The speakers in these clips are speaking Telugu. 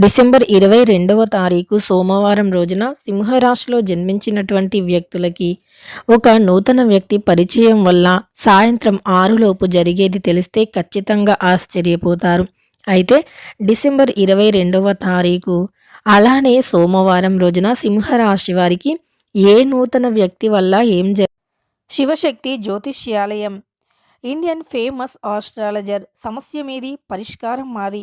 డిసెంబర్ ఇరవై రెండవ తారీఖు సోమవారం రోజున సింహరాశిలో జన్మించినటువంటి వ్యక్తులకి ఒక నూతన వ్యక్తి పరిచయం వల్ల సాయంత్రం ఆరులోపు జరిగేది తెలిస్తే ఖచ్చితంగా ఆశ్చర్యపోతారు. అయితే డిసెంబర్ ఇరవై రెండవ తారీఖు అలానే సోమవారం రోజున సింహరాశి వారికి ఏ నూతన వ్యక్తి వల్ల ఏం జ శివశక్తి జ్యోతిష్యాలయం ఇండియన్ ఫేమస్ ఆస్ట్రాలజర్ సమస్య మీది పరిష్కారం మాది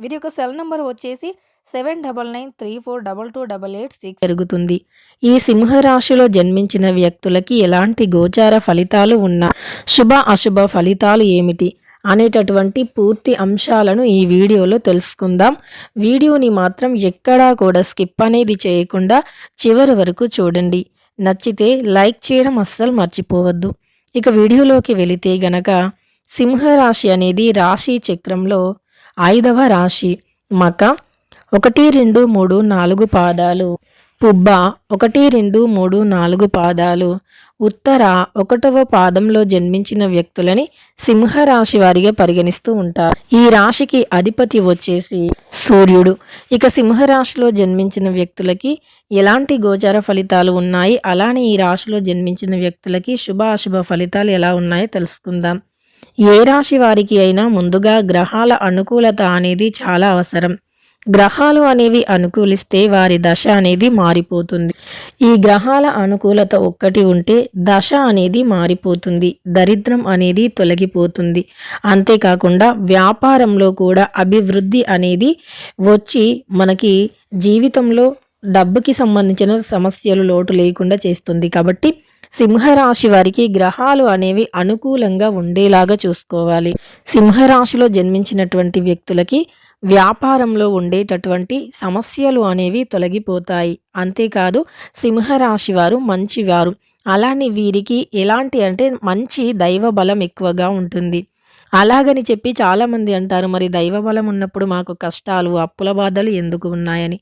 వీరి యొక్క సెల్ నంబర్ వచ్చేసి seven double nine three four double two double eight six. జరుగుతుంది. ఈ సింహరాశిలో జన్మించిన వ్యక్తులకి ఎలాంటి గోచార ఫలితాలు ఉన్నా శుభ అశుభ ఫలితాలు ఏమిటి అనేటటువంటి పూర్తి అంశాలను ఈ వీడియోలో తెలుసుకుందాం. వీడియోని మాత్రం ఎక్కడా కూడా స్కిప్ అనేది చేయకుండా చివరి వరకు చూడండి. నచ్చితే లైక్ చేయడం అస్సలు మర్చిపోవద్దు. ఇక వీడియోలోకి వెళితే గనక సింహరాశి అనేది రాశి చక్రంలో ఐదవ రాశి మక ఒకటి రెండు మూడు నాలుగు పాదాలు. పుబ్బ ఒకటి రెండు మూడు నాలుగు పాదాలు. ఉత్తర ఒకటవ పాదంలో జన్మించిన వ్యక్తులని సింహరాశి వారిగా పరిగణిస్తూ ఉంటారు. ఈ రాశికి అధిపతి వచ్చేసి సూర్యుడు. ఇక సింహరాశిలో జన్మించిన వ్యక్తులకి ఎలాంటి గోచార ఫలితాలు ఉన్నాయి? అలానే ఈ రాశిలో జన్మించిన వ్యక్తులకి శుభ అశుభ ఫలితాలు ఎలా ఉన్నాయో తెలుసుకుందాం. ఏ రాశి వారికి అయినా ముందుగా గ్రహాల అనుకూలత అనేది చాలా అవసరం. గ్రహాలు అనేవి అనుకూలిస్తే వారి దశ అనేది మారిపోతుంది. ఈ గ్రహాల అనుకూలత ఒక్కటి ఉంటే దశ అనేది మారిపోతుంది. దరిద్రం అనేది తొలగిపోతుంది. అంతేకాకుండా వ్యాపారంలో కూడా అభివృద్ధి అనేది వచ్చి మనకి జీవితంలో డబ్బుకి సంబంధించిన సమస్యలు లోటు లేకుండా చేస్తుంది. కాబట్టి సింహరాశి వారికి గ్రహాలు అనేవి అనుకూలంగా ఉండేలాగా చూసుకోవాలి. సింహరాశిలో జన్మించినటువంటి వ్యక్తులకి వ్యాపారంలో ఉండేటటువంటి సమస్యలు అనేవి తొలగిపోతాయి. అంతేకాదు సింహరాశి వారు మంచివారు. అలానే వీరికి ఎలాంటి అంటే మంచి దైవ బలం ఎక్కువగా ఉంటుంది. అలాగని చెప్పి చాలామంది అంటారు మరి దైవ బలం ఉన్నప్పుడు మాకు కష్టాలు అప్పుల బాధలు ఎందుకు ఉన్నాయని?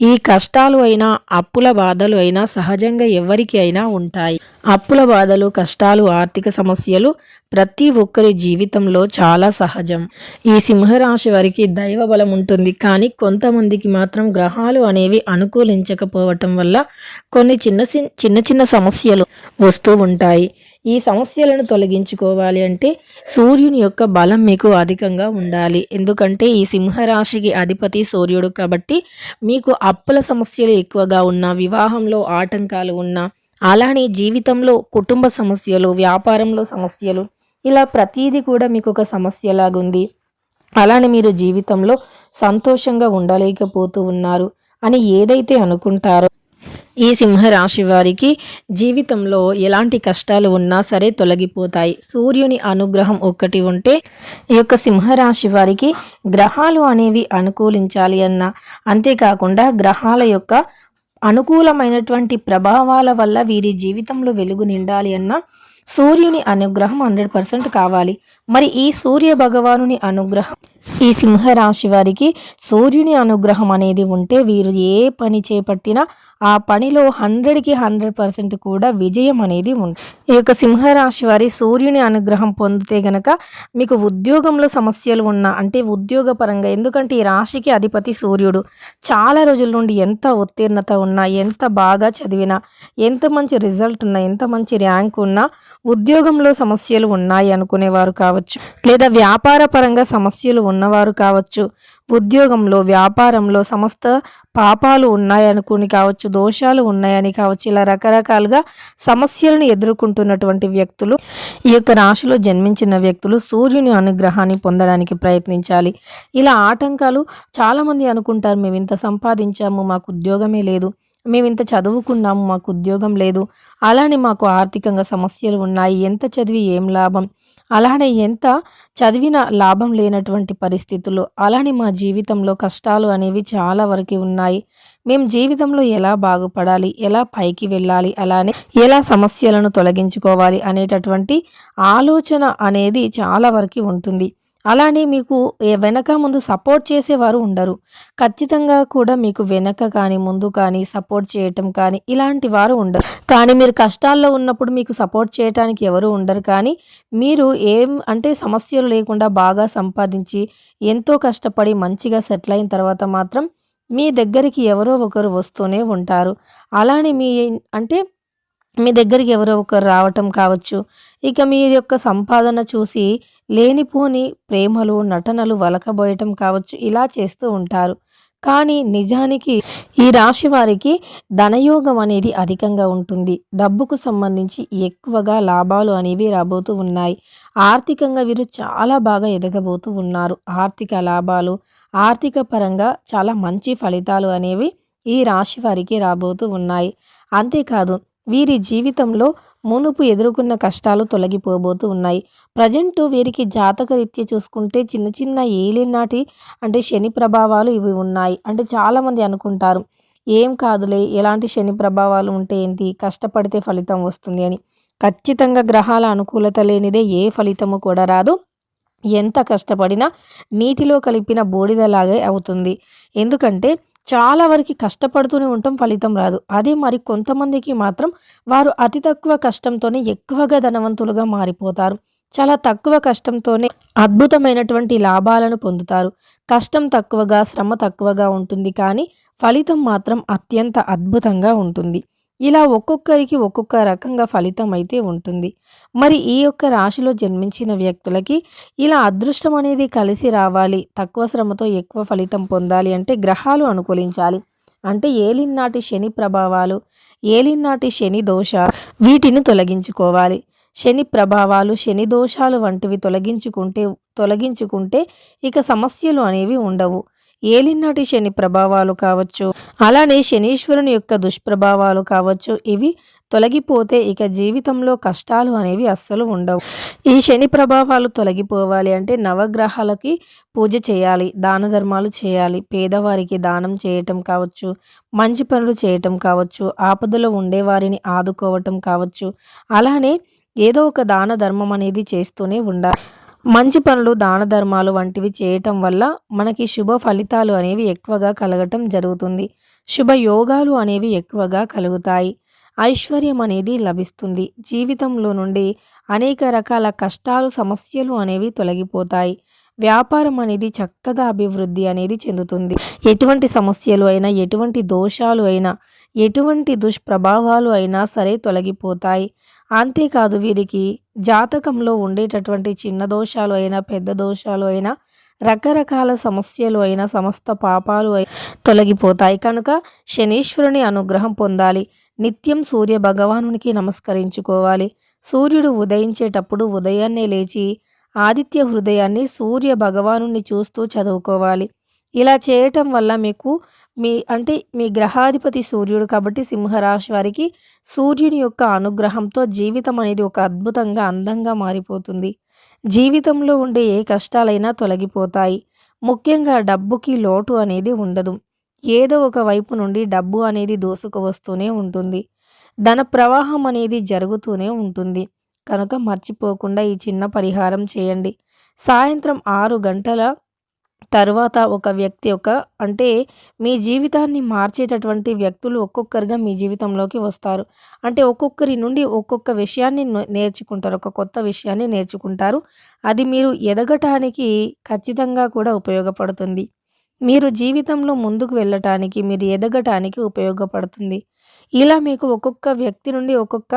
ఈ కష్టాలు అయినా అప్పుల బాధలు అయినా సహజంగా ఎవరికి అయినా ఉంటాయి. అప్పుల బాధలు కష్టాలు ఆర్థిక సమస్యలు ప్రతి ఒక్కరి జీవితంలో చాలా సహజం. ఈ సింహరాశి వారికి దైవ బలం ఉంటుంది. కానీ కొంతమందికి మాత్రం గ్రహాలు అనేవి అనుకూలించకపోవటం వల్ల కొన్ని చిన్న చిన్న చిన్న సమస్యలు వస్తూ ఉంటాయి. ఈ సమస్యలను తొలగించుకోవాలి అంటే సూర్యుని యొక్క బలం మీకు అధికంగా ఉండాలి. ఎందుకంటే ఈ సింహరాశికి అధిపతి సూర్యుడు కాబట్టి మీకు అప్పుల సమస్యలు ఎక్కువగా ఉన్న వివాహంలో ఆటంకాలు ఉన్న అలానే జీవితంలో కుటుంబ సమస్యలు వ్యాపారంలో సమస్యలు ఇలా ప్రతీది కూడా మీకు ఒక సమస్యలాగుంది. అలానే మీరు జీవితంలో సంతోషంగా ఉండలేకపోతూ ఉన్నారు అని ఏదైతే అనుకుంటారో ఈ సింహరాశి వారికి జీవితంలో ఎలాంటి కష్టాలు ఉన్నా సరే తొలగిపోతాయి. సూర్యుని అనుగ్రహం ఒక్కటి ఉంటే ఈ యొక్క సింహరాశి వారికి గ్రహాలు అనేవి అనుకూలించాలి అన్న. అంతేకాకుండా గ్రహాల యొక్క అనుకూలమైనటువంటి ప్రభావాల వల్ల వీరి జీవితంలో వెలుగు నిండాలి అన్న సూర్యుని అనుగ్రహం హండ్రెడ్ పర్సెంట్ కావాలి. మరి ఈ సూర్య భగవానుని అనుగ్రహం. ఈ సింహరాశి వారికి సూర్యుని అనుగ్రహం అనేది ఉంటే వీరు ఏ పని చేపట్టినా ఆ పనిలో హండ్రెడ్కి హండ్రెడ్ పర్సెంట్ కూడా విజయం అనేది ఉంటుంది ఈ యొక్క సింహరాశి వారి సూర్యుని అనుగ్రహం పొందితే గనక మీకు ఉద్యోగంలో సమస్యలు ఉన్నా అంటే ఉద్యోగపరంగా ఎందుకంటే ఈ రాశికి అధిపతి సూర్యుడు చాలా రోజుల నుండి ఎంత ఉత్తీర్ణత ఉన్నా ఎంత బాగా చదివినా ఎంత మంచి రిజల్ట్ ఉన్నా ఎంత మంచి ర్యాంక్ ఉన్నా ఉద్యోగంలో సమస్యలు ఉన్నాయి అనుకునేవారు కావచ్చు. లేదా వ్యాపార పరంగా సమస్యలు ఉన్నవారు కావచ్చు ఉద్యోగంలో వ్యాపారంలో సమస్త పాపాలు ఉన్నాయనుకుని కావచ్చు దోషాలు ఉన్నాయని కావచ్చు ఇలా రకరకాలుగా సమస్యలను ఎదుర్కొంటున్నటువంటి వ్యక్తులు ఈ యొక్క రాశిలో జన్మించిన వ్యక్తులు సూర్యుని అనుగ్రహాన్ని పొందడానికి ప్రయత్నించాలి. ఇలా ఆటంకాలు చాలామంది అనుకుంటారు మేము ఇంత సంపాదించాము మాకు ఉద్యోగమే లేదు. మేము ఇంత చదువుకున్నాము మాకు ఉద్యోగం లేదు. అలానే మాకు ఆర్థికంగా సమస్యలు ఉన్నాయి. ఎంత చదివి ఏం లాభం? అలానే ఎంత చదివిన లాభం లేనటువంటి పరిస్థితులు. అలానే మా జీవితంలో కష్టాలు అనేవి చాలా వరకు ఉన్నాయి. మేము జీవితంలో ఎలా బాగుపడాలి? ఎలా పైకి వెళ్ళాలి? అలానే ఎలా సమస్యలను తొలగించుకోవాలి? అనేటటువంటి ఆలోచన అనేది చాలా వరకు ఉంటుంది. అలానే మీకు వెనక ముందు సపోర్ట్ చేసేవారు ఉండరు. ఖచ్చితంగా కూడా మీకు వెనక కానీ ముందు కానీ సపోర్ట్ చేయటం కానీ ఇలాంటి వారు ఉండరు. కానీ మీరు కష్టాల్లో ఉన్నప్పుడు మీకు సపోర్ట్ చేయటానికి ఎవరు ఉండరు. కానీ మీరు ఏం అంటే సమస్యలు లేకుండా బాగా సంపాదించి ఎంతో కష్టపడి మంచిగా సెటిల్ అయిన తర్వాత మాత్రం మీ దగ్గరికి ఎవరో ఒకరు వస్తూనే ఉంటారు. అలానే మీ అంటే మీ దగ్గరికి ఎవరో ఒకరు రావటం కావచ్చు. ఇక మీ యొక్క సంపాదన చూసి లేనిపోని ప్రేమలు నటనలు వలకబోయటం కావచ్చు. ఇలా చేస్తూ ఉంటారు. కానీ నిజానికి ఈ రాశి వారికి ధనయోగం అనేది అధికంగా ఉంటుంది. డబ్బుకు సంబంధించి ఎక్కువగా లాభాలు అనేవి రాబోతూ ఉన్నాయి. ఆర్థికంగా వీరు చాలా బాగా ఎదగబోతూ ఉన్నారు. ఆర్థిక లాభాలు ఆర్థిక పరంగా చాలా మంచి ఫలితాలు అనేవి ఈ రాశి వారికి రాబోతూ ఉన్నాయి. అంతేకాదు వీరి జీవితంలో మునుపు ఎదుర్కొన్న కష్టాలు తొలగిపోబోతూ ఉన్నాయి. ప్రజెంట్ వీరికి జాతకరీత్యా చూసుకుంటే చిన్న చిన్న ఏలినాటి అంటే శని ప్రభావాలు ఇవి ఉన్నాయి అంటే చాలామంది అనుకుంటారు. ఏం కాదులే ఎలాంటి శని ప్రభావాలు ఉంటే ఏంటి? కష్టపడితే ఫలితం వస్తుంది అని. ఖచ్చితంగా గ్రహాల అనుకూలత లేనిదే ఏ ఫలితము కూడా రాదు. ఎంత కష్టపడినా నీటిలో కలిపిన బూడిదలాగే అవుతుంది. ఎందుకంటే చాలా వరకు కష్టపడుతూనే ఉండటం ఫలితం రాదు. అదే మరి కొంతమందికి మాత్రం వారు అతి తక్కువ కష్టంతోనే ఎక్కువగా ధనవంతులుగా మారిపోతారు. చాలా తక్కువ కష్టంతోనే అద్భుతమైనటువంటి లాభాలను పొందుతారు. కష్టం తక్కువగా శ్రమ తక్కువగా ఉంటుంది కానీ ఫలితం మాత్రం అత్యంత అద్భుతంగా ఉంటుంది. ఇలా ఒక్కొక్కరికి ఒక్కొక్క రకంగా ఫలితం అయితే ఉంటుంది. మరి ఈ యొక్క రాశిలో జన్మించిన వ్యక్తులకి ఇలా అదృష్టం అనేది కలిసి రావాలి తక్కువ శ్రమతో ఎక్కువ ఫలితం పొందాలి అంటే గ్రహాలు అనుకూలించాలి. అంటే ఏలినాటి శని ప్రభావాలు ఏలినాటి శని దోష వీటిని తొలగించుకోవాలి. శని ప్రభావాలు శని దోషాలు వంటివి తొలగించుకుంటే తొలగించుకుంటే ఇక సమస్యలు అనేవి ఉండవు. ఏలినాటి శని ప్రభావాలు కావచ్చు అలానే శనీశ్వరుని యొక్క దుష్ప్రభావాలు కావచ్చు ఇవి తొలగిపోతే ఇక జీవితంలో కష్టాలు అనేవి అస్సలు ఉండవు. ఈ శని ప్రభావాలు తొలగిపోవాలి అంటే నవగ్రహాలకి పూజ చేయాలి దాన ధర్మాలు చేయాలి పేదవారికి దానం చేయటం కావచ్చు మంచి పనులు చేయటం కావచ్చు ఆపదలో ఉండేవారిని ఆదుకోవటం కావచ్చు అలానే ఏదో ఒక దాన ధర్మం అనేది చేస్తూనే ఉండాలి. మంచి పనులు దాన ధర్మాలు వంటివి చేయటం వల్ల మనకి శుభ ఫలితాలు అనేవి ఎక్కువగా కలగటం జరుగుతుంది. శుభ యోగాలు అనేవి ఎక్కువగా కలుగుతాయి. ఐశ్వర్యం అనేది లభిస్తుంది. జీవితంలో నుండి అనేక రకాల కష్టాలు సమస్యలు అనేవి తొలగిపోతాయి. వ్యాపారం అనేది చక్కగా అభివృద్ధి అనేది చెందుతుంది. ఎటువంటి సమస్యలు అయినా ఎటువంటి దోషాలు అయినా ఎటువంటి దుష్ప్రభావాలు అయినా సరే తొలగిపోతాయి. అంతేకాదు వీరికి జాతకంలో ఉండేటటువంటి చిన్న దోషాలు అయినా పెద్ద దోషాలు అయినా రకరకాల సమస్యలు అయినా సమస్త పాపాలు తొలగిపోతాయి. కనుక శనీశ్వరుని అనుగ్రహం పొందాలి. నిత్యం సూర్య భగవానునికి నమస్కరించుకోవాలి. సూర్యుడు ఉదయించేటప్పుడు ఉదయాన్నే లేచి ఆదిత్య హృదయాన్ని సూర్య భగవాను చూస్తూ చదువుకోవాలి. ఇలా చేయటం వల్ల మీకు మీ అంటే మీ గ్రహాధిపతి సూర్యుడు కాబట్టి సింహరాశి వారికి సూర్యుని యొక్క అనుగ్రహంతో జీవితం అనేది ఒక అద్భుతంగా అందంగా మారిపోతుంది. జీవితంలో ఉండే ఏ కష్టాలైనా తొలగిపోతాయి. ముఖ్యంగా డబ్బుకి లోటు అనేది ఉండదు. ఏదో ఒక వైపు నుండి డబ్బు అనేది దోసుకువస్తూనే ఉంటుంది. ధన ప్రవాహం అనేది జరుగుతూనే ఉంటుంది. కనుక మర్చిపోకుండా ఈ చిన్న పరిహారం చేయండి. సాయంత్రం ఆరు గంటల తరువాత ఒక వ్యక్తి ఒక అంటే మీ జీవితాన్ని మార్చేటటువంటి వ్యక్తులు ఒక్కొక్కరిగా మీ జీవితంలోకి వస్తారు. అంటే ఒక్కొక్కరి నుండి ఒక్కొక్క విషయాన్ని నేర్చుకుంటారు ఒక కొత్త విషయాన్ని నేర్చుకుంటారు. అది మీరు ఎదగటానికి ఖచ్చితంగా కూడా ఉపయోగపడుతుంది. మీరు జీవితంలో ముందుకు వెళ్ళటానికి మీరు ఎదగటానికి ఉపయోగపడుతుంది. ఇలా మీకు ఒక్కొక్క వ్యక్తి నుండి ఒక్కొక్క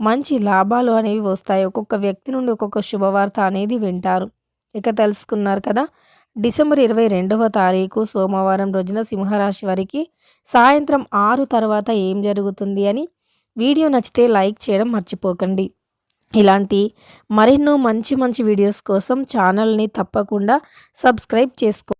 మంచి లాభాలు అనేవి వస్తాయి. ఒక్కొక్క వ్యక్తి నుండి ఒక్కొక్క శుభవార్త అనేది వింటారు. ఇక తెలుసుకున్నారు కదా? డిసెంబర్ ఇరవై రెండవ తారీఖు సోమవారం రోజున సింహరాశి వారికి సాయంత్రం ఆరు తర్వాత ఏం జరుగుతుంది అని వీడియో నచ్చితే లైక్ చేయడం మర్చిపోకండి. ఇలాంటి మరెన్నో మంచి మంచి వీడియోస్ కోసం ఛానల్ని తప్పకుండా సబ్స్క్రైబ్ చేసుకో